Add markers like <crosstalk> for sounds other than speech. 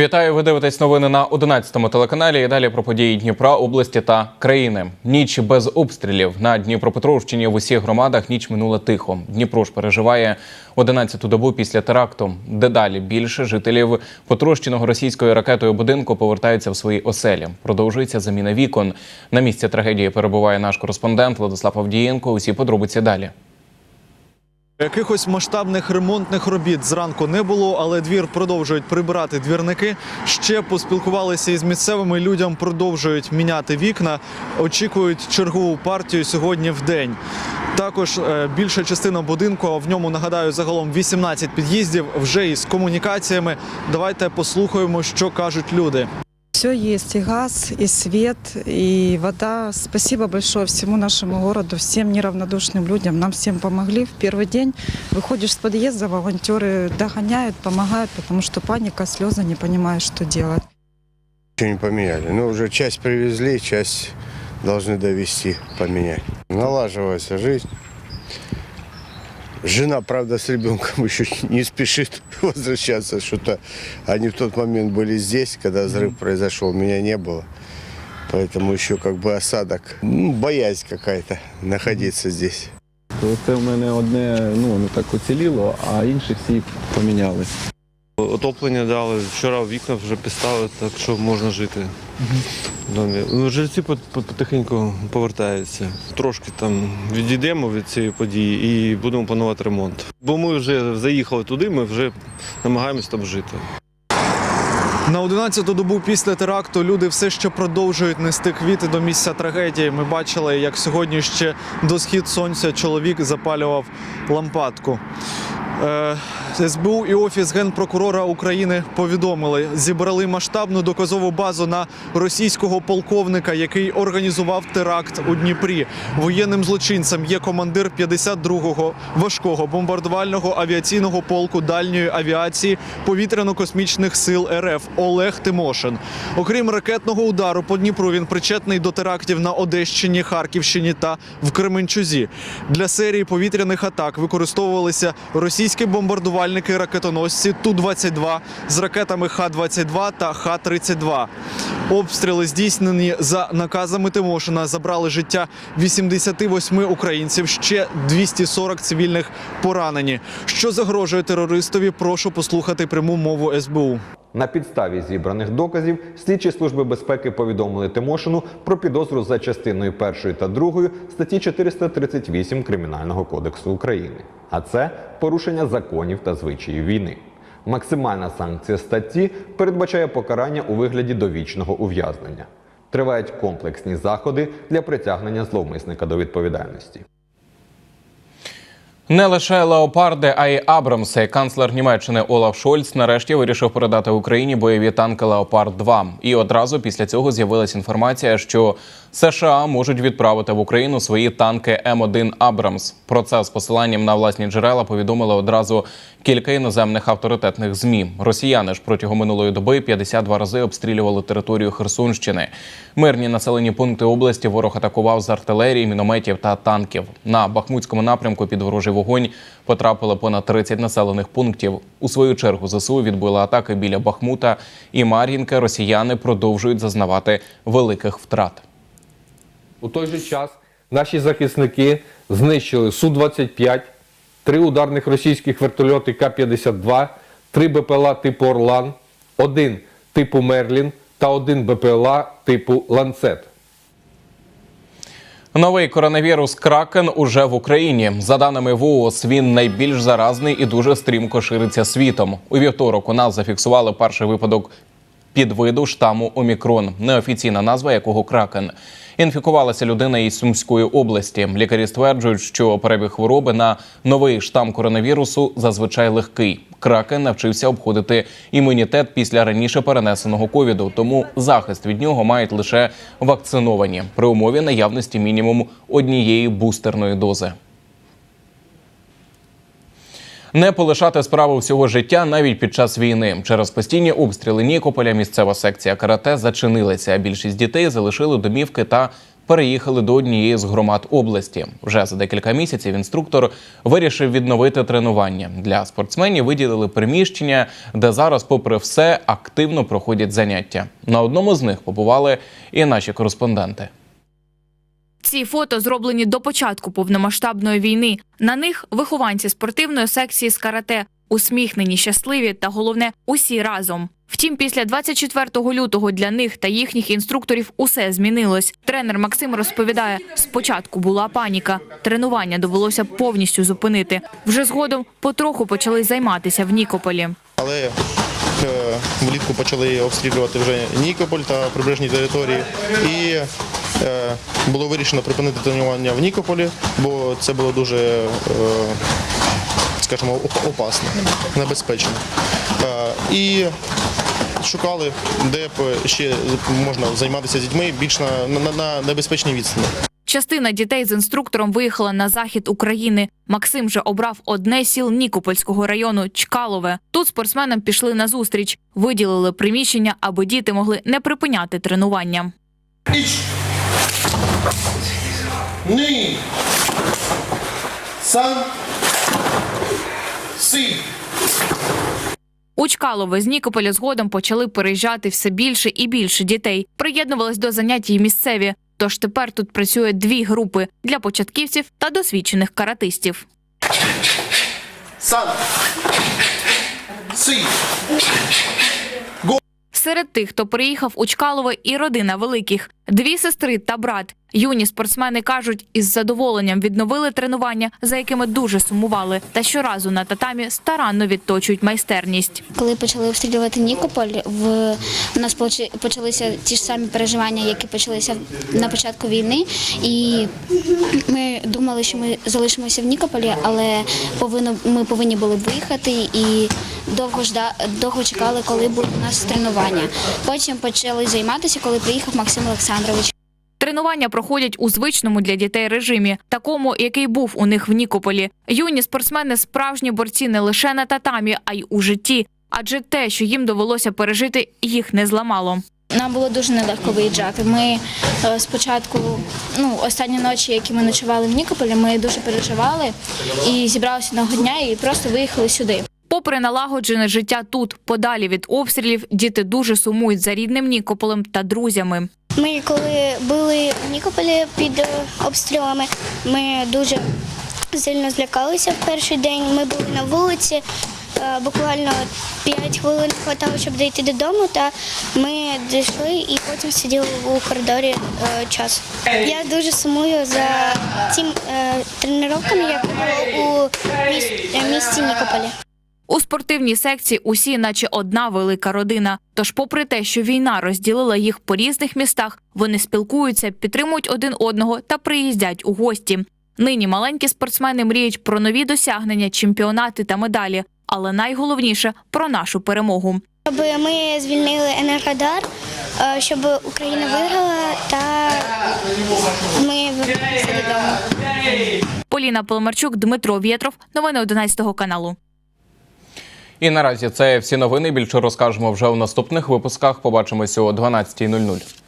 Вітаю, ви дивитесь новини на 11-му телеканалі. І далі про події Дніпра, області та країни. Ніч без обстрілів на Дніпропетровщині в усіх громадах ніч минула тихо. Дніпро ж переживає 11-ту добу після теракту. Дедалі більше жителів потрощеного російською ракетою будинку повертаються в свої оселі. Продовжується заміна вікон. На місці трагедії перебуває наш кореспондент Владислав Авдієнко. Усі подробиці далі. Якихось масштабних ремонтних робіт зранку не було, але двір продовжують прибирати двірники. Ще поспілкувалися із місцевими людям, продовжують міняти вікна, очікують чергову партію сьогодні в день. Також е, більша частина будинку, в ньому нагадаю загалом 18 під'їздів вже із комунікаціями. Давайте послухаємо, що кажуть люди. Все есть, и газ, и свет, и вода. Спасибо большое всему нашему городу, всем неравнодушным людям. Нам всем помогли. В первый день выходишь с подъезда, волонтеры догоняют, помогают, потому что паника, слезы, не понимаешь, что делать. Ничего не поменяли. Ну, уже часть привезли, часть должны довести, поменять. Налаживается жизнь. Жена, правда, с ребенком <laughs> еще не спешит <laughs> возвращаться. Что-то они в тот момент были здесь, когда взрыв произошел. Меня не было. Поэтому еще как бы осадок. Ну, боязнь какая-то находиться здесь. То це в мене одне ну, не так оціліло, а інші всі поміняли. Отоплення дали, вчора вікна вже підставили, так що можна жити в домі. Ну, Жильці по- по- потихеньку повертаються. Трошки там відійдемо від цієї події і будемо планувати ремонт. Бо ми вже заїхали туди, ми вже намагаємось там жити. На 11-ту добу після теракту люди все ще продовжують нести квіти до місця трагедії. Ми бачили, як сьогодні ще до схід сонця чоловік запалював лампадку. Е, СБУ і офіс генпрокурора України повідомили, зібрали масштабну доказову базу на російського полковника, який організував теракт у Дніпрі. Воєнним злочинцем є командир 52-го важкого бомбардувального авіаційного полку дальньої авіації повітряно-космічних сил РФ Олег Тимошин. Окрім ракетного удару по Дніпру, він причетний до терактів на Одещині, Харківщині та в Кременчузі. Для серії повітряних атак використовувалися російські бомбардувальники ракетоносці Ту-22 з ракетами Х-22 та Х-32. Обстріли здійснені за наказами Тимошина. Забрали життя 88 українців. Ще 240 цивільних поранені. Що загрожує терористові? Прошу послухати пряму мову СБУ. На підставі зібраних доказів слідчі служби безпеки повідомили Тимошину про підозру за частиною 1 та 2 статті 438 Кримінального кодексу України. А це порушення законів та звичаїв війни. Максимальна санкція статті передбачає покарання у вигляді довічного ув'язнення. Тривають комплексні заходи для притягнення зловмисника до відповідальності. Не лише леопарди, а й Абрамси. Канцлер Німеччини Олаф Шольц нарешті вирішив передати Україні бойові танки Леопард 2 І одразу після цього з'явилася інформація, що США можуть відправити в Україну свої танки М1 Абрамс. Про це з посиланням на власні джерела повідомили одразу кілька іноземних авторитетних змі. Росіяни ж протягом минулої доби 52 рази обстрілювали територію Херсонщини. Мирні населені пункти області ворог атакував з артилерії, мінометів та танків. На Бахмутському напрямку під ворожий вогонь потрапили понад 30 населених пунктів. У свою чергу ЗСУ відбили атаки біля Бахмута і Мар'їнки. Росіяни продовжують зазнавати великих втрат. У той же час наші захисники знищили Су-25, три ударних російських вертольоти К-52, три БПЛА типу Орлан, один типу Мерлін та один БПЛА типу Ланцет. Новий коронавірус Кракен уже в Україні. За даними ВООЗ, він найбільш заразний і дуже стрімко шириться світом. У вівторок у нас зафіксували перший випадок підвиду штаму Омікрон, неофіційна назва якого Кракен. Інфікувалася людина із Сумської області. Лікарі стверджують, що перебіг хвороби на новий штам коронавірусу зазвичай легкий. Кракен навчився обходити імунітет після раніше перенесеного ковіду, тому захист від нього мають лише вакциновані при умові наявності мінімум однієї бустерної дози. Не полишати справу всього життя навіть під час війни. Через постійні обстріли Нікополя місцева секція карате зачинилася. Більшість дітей залишили домівки та переїхали до однієї з громад області. Вже за декілька місяців інструктор вирішив відновити тренування. Для спортсменів виділили приміщення, де зараз, попри все, активно проходять заняття. На одному з них побували і наші кореспонденти. Ці фото зроблені до початку повномасштабної війни. На них вихованці спортивної секції з карате, усміхнені, щасливі та головне усі разом. Втім, після 24 лютого для них та їхніх інструкторів усе змінилось. Тренер Максим розповідає: спочатку була паніка, тренування довелося повністю зупинити. Вже згодом потроху почали займатися в Нікополі. Але е, влітку почали обстрілювати вже Нікополь та прибережні території. І було вирішено припинити тренування в Нікополі, бо це було дуже, е, скажімо, оп- опасно, небезпечно. Е, і шукали, де б ще можна займатися з дітьми більш на, на, на небезпечній відстані. Частина дітей з інструктором виїхала на захід України. Максим же обрав одне сіл Нікопольського району Чкалове. Тут спортсменам пішли на зустріч, виділили приміщення, аби діти могли не припиняти тренування. Ні. Сан. Сі. У Чкалове з Нікополя згодом почали переїжджати все більше і більше дітей. Приєднувались до занять і місцеві. Тож тепер тут працює дві групи для початківців та досвідчених каратистів. Сан. Сі. Серед тих, хто приїхав у Чкалове, і родина великих дві сестри та брат. Юні спортсмени кажуть, із задоволенням відновили тренування, за якими дуже сумували, та щоразу на татамі старанно відточують майстерність. Коли почали обстрілювати Нікополь, в нас почалися ті ж самі переживання, які почалися на початку війни. І ми думали, що ми залишимося в Нікополі, але ми повинні були виїхати і довго жда довго чекали, коли буде у нас тренування. Потім почали займатися, коли приїхав Максим Олександрович. Тренування проходять у звичному для дітей режимі, такому, який був у них в Нікополі. Юні спортсмени справжні борці не лише на татамі, а й у житті. Адже те, що їм довелося пережити, їх не зламало. Нам було дуже нелегко виїжджати. Ми е, спочатку, ну останні ночі, які ми ночували в Нікополі, ми дуже переживали і зібралися одного дня і просто виїхали сюди. Попри налагоджене життя тут, подалі від обстрілів, діти дуже сумують за рідним Нікополем та друзями. Ми коли були в Нікополі під е, обстрілами, ми дуже сильно злякалися в перший день. Ми були на вулиці. е, Буквально 5 хвилин хватало, щоб дійти додому, та ми дійшли і потім сиділи у коридорі е, час. Я дуже сумую за тим е, тренуваннями, як було у місті Нікополі. У спортивній секції усі, наче одна велика родина. Тож, попри те, що війна розділила їх по різних містах, вони спілкуються, підтримують один одного та приїздять у гості. Нині маленькі спортсмени мріють про нові досягнення, чемпіонати та медалі, але найголовніше про нашу перемогу. Щоб ми звільнили Енергодар, е, щоб Україна виграла та ми додому. Поліна Поломарчук, Дмитро Вєтров. Новини 11 каналу. І наразі це всі новини. Більше розкажемо вже у наступних випусках. Побачимося о 12.00.